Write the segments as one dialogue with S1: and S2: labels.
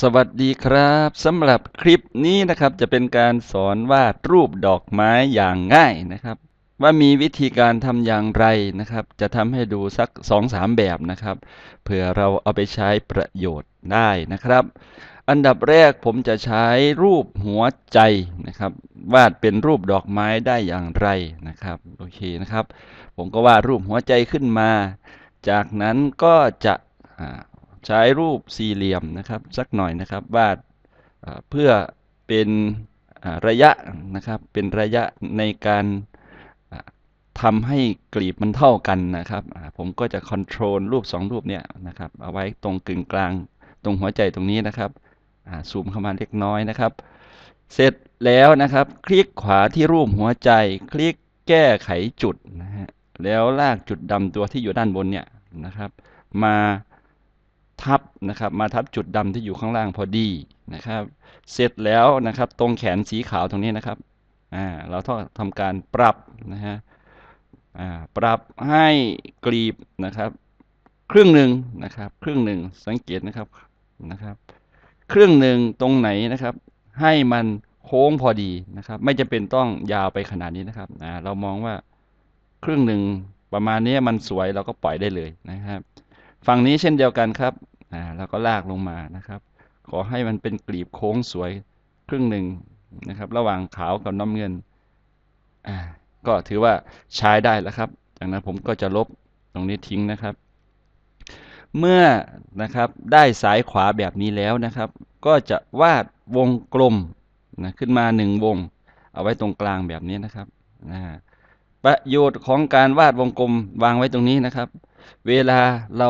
S1: สวัสดีครับสำหรับคลิปนี้นะครับจะเป็นการสอนวาดรูปดอกไม้อย่างง่ายนะครับ ว่ามีวิธีการทำอย่างไรนะครับ จะทำให้ดูสักสองสามแบบนะครับเผื่อเราเอาไปใช้ประโยชน์ได้นะครับ อันดับแรกผมจะใช้รูปหัวใจนะครับ วาดเป็นรูปดอกไม้ได้อย่างไรนะครับโอเคนะครับ ผมก็วาดรูปหัวใจขึ้นมา จากนั้นก็จะ ใช้รูปสี่เหลี่ยมนะครับสักหน่อยนะครับวาดเพื่อเป็นระยะนะครับเป็นระยะในการอ่าทำให้กลีบมันเท่ากันนะครับ ผมก็จะคอนโทรลรูปสองรูปเนี่ยนะครับ เอาไว้ตรงกึ่งกลางตรงหัวใจตรงนี้นะครับอ่าซูมเข้ามาเล็กน้อยนะครับ เสร็จแล้วนะครับ คลิกขวาที่รูปหัวใจ คลิกแก้ไขจุดนะฮะแล้วลากจุดดำตัวที่อยู่ด้านบนเนี่ยนะครับ มา ทับนะครับมาทับจุดดำที่อยู่ข้างล่างพอดีนะครับ เสร็จแล้วนะครับตรงแขนสีขาวตรงนี้นะครับอ่าเราต้องทำการปรับนะฮะอ่าปรับให้กลีบนะครับ ครึ่งหนึ่งนะครับ ครึ่งหนึ่งสังเกตนะครับนะครับ ครึ่งหนึ่งตรงไหนนะครับ ให้มันโค้งพอดีนะครับ ไม่จำเป็นต้องยาวไปขนาดนี้นะครับอ่าเรามองว่าครึ่งหนึ่งประมาณนี้มันสวยเราก็ปล่อยได้เลยนะครับ ฝั่งนี้เช่นเดียวกันครับอ่าเราก็ลากลงมานะครับ ขอให้มันเป็นกลีบโค้งสวยครึ่งหนึ่งนะครับ ระหว่างขาวกับน้ำเงินอ่าก็ถือว่าใช้ได้แล้วครับ จากนั้นผมก็จะลบตรงนี้ทิ้งนะครับ เมื่อนะครับได้สายขวาแบบนี้แล้วนะครับ ก็จะวาดวงกลมนะขึ้นมาหนึ่งวง เอาไว้ตรงกลางแบบนี้นะครับนะประโยชน์ของการวาดวงกลมวางไว้ตรงนี้นะครับ เวลาเรา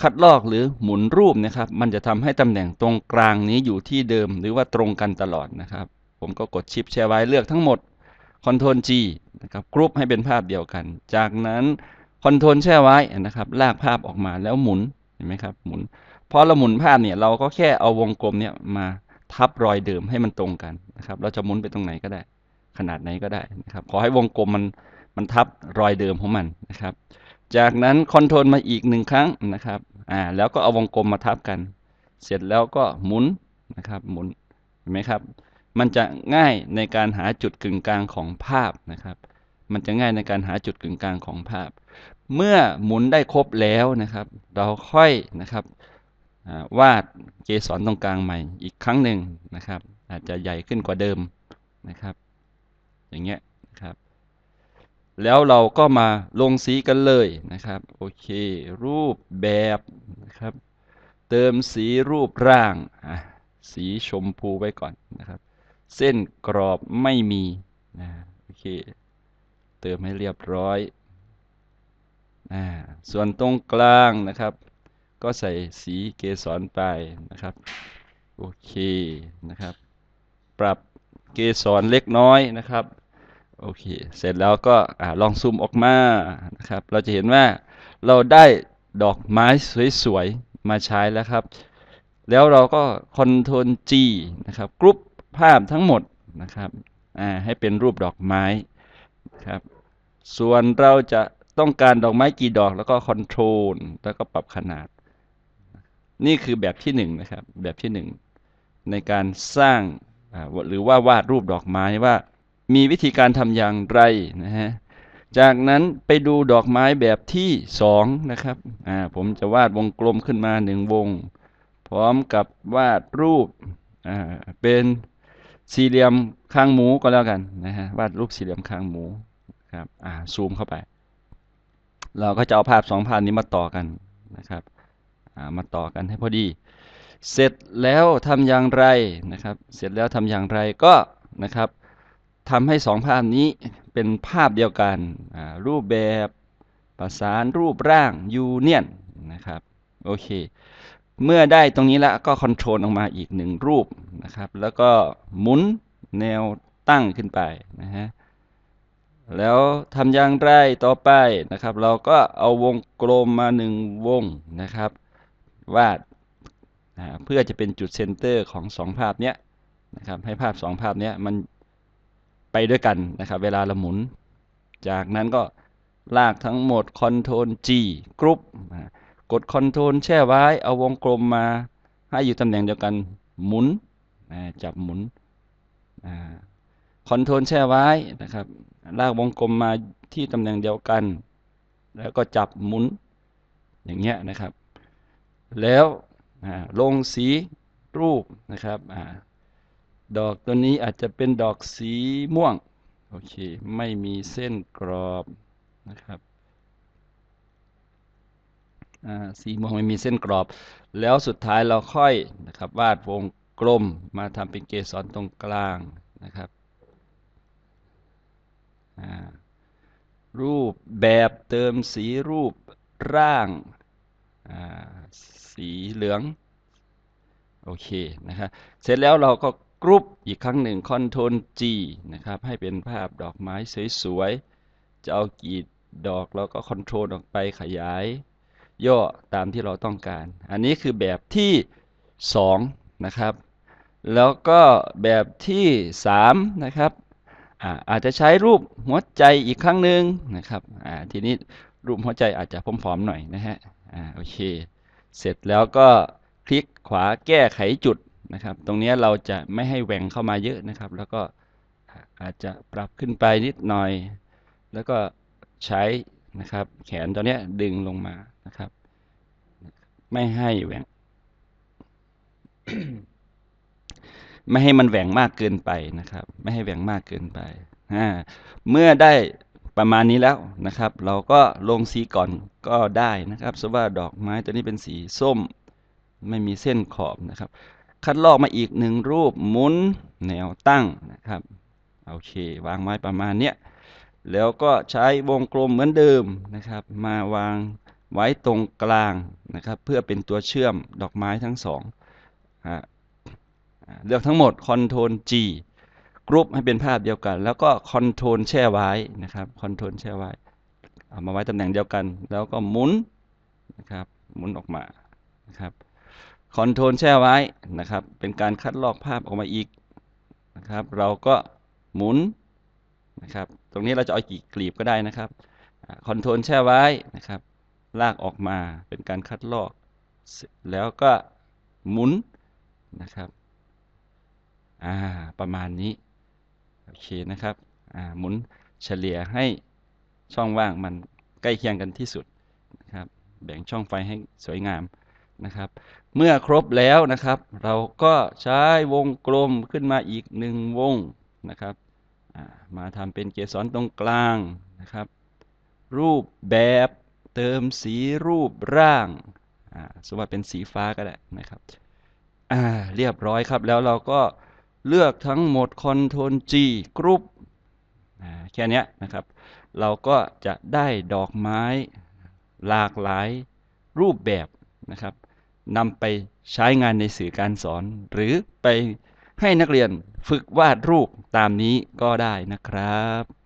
S1: คัดลอกหรือหมุนรูปนะครับ มันจะทำให้ตำแหน่งตรงกลางนี้อยู่ที่เดิมหรือว่าตรงกันตลอดนะครับ ผมก็กดชิปแชร์ไว้เลือกทั้งหมด Ctrl G นะครับกรุ๊ปให้เป็นภาพเดียวกัน จากนั้นคอนโทรลแช่ไว้นะครับ ลากภาพออกมาแล้วหมุนเห็นไหมครับหมุนพอเราหมุนภาพเนี่ยเราก็แค่เอาวงกลมเนี่ยมาทับรอยเดิมให้มันตรงกันนะครับ เราจะหมุนไปตรงไหนก็ได้ ขนาดไหนก็ได้นะครับ ขอให้วงกลมมันมันทับรอยเดิมของมันนะครับ จากนั้นคอนโทรลมาอีกหนึ่งครั้งนะครับ อ่า แล้วก็เอาวงกลมมาทับกัน เสร็จแล้วก็หมุนนะครับ หมุน เห็นไหมครับ มันจะง่ายในการหาจุดกึ่งกลางของภาพนะครับ มันจะง่ายในการหาจุดกึ่งกลางของภาพ เมื่อหมุนได้ครบแล้วนะครับ เราค่อยนะครับวาดเกสรตรงกลางใหม่อีกครั้งหนึ่งนะครับ อาจจะใหญ่ขึ้นกว่าเดิมนะครับ อย่างเงี้ยนะครับ แล้วเราก็มาลงสีกันเลยนะครับ โอเค รูปแบบนะครับ เติมสีรูปร่าง สีชมพูไว้ก่อนนะครับ เส้นกรอบไม่มีนะโอเค เติมให้เรียบร้อยอ่าส่วนตรงกลางนะครับ ก็ใส่สีเกสรไปนะครับ โอเคนะครับ ปรับเกสรเล็กน้อยนะครับ โอเค เสร็จแล้วก็อลองซูมออกมานะครับ เราจะเห็นว่าเราได้ดอกไม้สวยๆ มาใช้แล้วครับ แล้วเราก็ Ctrl G นะครับ กรุ๊ปภาพทั้งหมดนะครับ ให้เป็นรูปดอกไม้ครับ ส่วนเราจะต้องการดอกไม้กี่ดอกแล้วก็ Ctrl แล้วก็ปรับขนาด นี่คือแบบที่หนึ่งนะครับ แบบที่หนึ่งในการสร้างหรือว่าวาดรูปดอกไม้ว่า มีวิธีการทำอย่างไรนะฮะจากนั้นไปดูดอกไม้แบบที่สองนะครับอ่าผมจะวาดวงกลมขึ้นมาหนึ่งวง พร้อมกับวาดรูปอ่าเป็นสี่เหลี่ยมคางหมูก็แล้วกันนะฮะวาดรูปสี่เหลี่ยมคางหมูครับอ่าซูมเข้าไป เราก็จะเอาภาพสองภาพนี้มาต่อกันนะครับอ่ามาต่อกันให้พอดี เสร็จแล้วทำอย่างไรนะครับ เสร็จแล้วทำอย่างไรก็นะครับ ทำให้สองภาพนี้เป็นภาพเดียวกัน รูปแบบประสานรูปร่างยูเนียนนะครับโอเค เมื่อได้ตรงนี้แล้วก็คอนโทรลออกมาอีกหนึ่งรูปนะครับ แล้วก็หมุนแนวตั้งขึ้นไปนะฮะแล้วทำอย่างไรต่อไปนะครับ เราก็เอาวงกลมมาหนึ่งวงนะครับ วาดเพื่อจะเป็นจุดเซนเตอร์ของสองภาพเนี้ยนะครับให้ภาพสองภาพเนี้ยมัน ไปด้วยกันนะครับ เวลาเราหมุน จากนั้นก็ลากทั้งหมด Ctrl G กรุ๊ปกด Ctrl แช่ไว้ เอาวงกลมมาให้อยู่ตำแหน่งเดียวกันหมุนจับหมุนคอนโทรลแช่ไว้นะครับลากวงกลมมาที่ตำแหน่งเดียวกัน แล้วก็จับหมุนอย่างเงี้ยนะครับ แล้วลงสีรูปนะครับ ดอกตัวนี้อาจจะเป็นดอกสีม่วง โอเค ไม่มีเส้นกรอบนะครับสีม่วงไม่มีเส้นกรอบ แล้วสุดท้ายเราค่อยนะครับวาดวงกลมมาทำเป็นเกสรตรงกลางนะครับ รูปแบบเติมสีรูปร่างาสีเหลือง โอเคนะครับเสร็จแล้วเราก็ กรุ๊ปอีกครั้งหนึ่ง Ctrl G นะครับ ให้เป็นภาพดอกไม้สวยๆ จะเอากี่ดอกเราก็ Ctrl ออกไปขยาย ย่อตามที่เราต้องการ อันนี้คือแบบที่ 2 นะครับ แล้วก็แบบที่ 3 นะครับอาอาจจะใช้รูปหัวใจอีกครั้งหนึ่งนะครับทีนี้รูปหัวใจอาจจะผอมๆหน่อยนะฮะโอเค เสร็จแล้วก็คลิกขวาแก้ไขจุด นะครับ ตรงนี้เราจะไม่ให้แหว่งเข้ามาเยอะนะครับ แล้วก็อาจจะปรับขึ้นไปนิดหน่อย แล้วก็ใช้นะครับแขนตัวนี้ดึงลงมานะครับ ไม่ให้แหว่ง ไม่ให้มันแหว่งมากเกินไปนะครับ ไม่ให้แหว่งมากเกินไปเมื่อได้ประมาณนี้แล้วนะครับ เราก็ลงสีก่อนก็ได้นะครับสว่าดอกไม้ตัวนี้เป็นสีส้ม ไม่มีเส้นขอบนะครับ คัดลอกมาอีกหนึ่งรูปหมุนแนวตั้งนะครับโอเค วางไว้ประมาณเนี้ยแล้วก็ใช้วงกลมเหมือนเดิมนะครับ มาวางไว้ตรงกลางนะครับ เพื่อเป็นตัวเชื่อมดอกไม้ทั้งสองเลือกทั้งหมด Ctrl G กรุ๊ปให้เป็นภาพเดียวกัน แล้วก็ Ctrl แช่ไว้นะครับ Ctrl แช่ไว้ เอามาไว้ตำแหน่งเดียวกัน แล้วก็หมุนนะครับหมุนออกมานะครับ คอนโทรลแช่ไว้นะครับ เป็นการคัดลอกภาพออกมาอีกนะครับ เราก็หมุนนะครับ ตรงนี้เราจะเอากี่กลีบก็ได้นะครับคอนโทรลแช่ไว้นะครับ ลากออกมาเป็นการคัดลอก แล้วก็หมุนนะครับอ่าประมาณนี้ โอเคนะครับอ่าหมุนเฉลี่ยให้ช่องว่างมันใกล้เคียงกันที่สุดนะครับ แบ่งช่องไฟให้สวยงาม นะครับ เมื่อครบแล้วนะครับ เราก็ใช้วงกลมขึ้นมาอีกหนึ่งวงนะครับมาทำเป็นเกสรตรงกลางนะครับ รูปแบบเติมสีรูปร่างสมมติเป็นสีฟ้าก็ได้นะครับเรียบร้อยครับแล้วเราก็เลือกทั้งหมด Ctrl G กรุ๊ปแค่นี้นะครับ เราก็จะได้ดอกไม้หลากหลายรูปแบบนะครับ นำไปใช้งานในสื่อการสอน หรือไปให้นักเรียนฝึกวาดรูปตามนี้ก็ได้นะครับ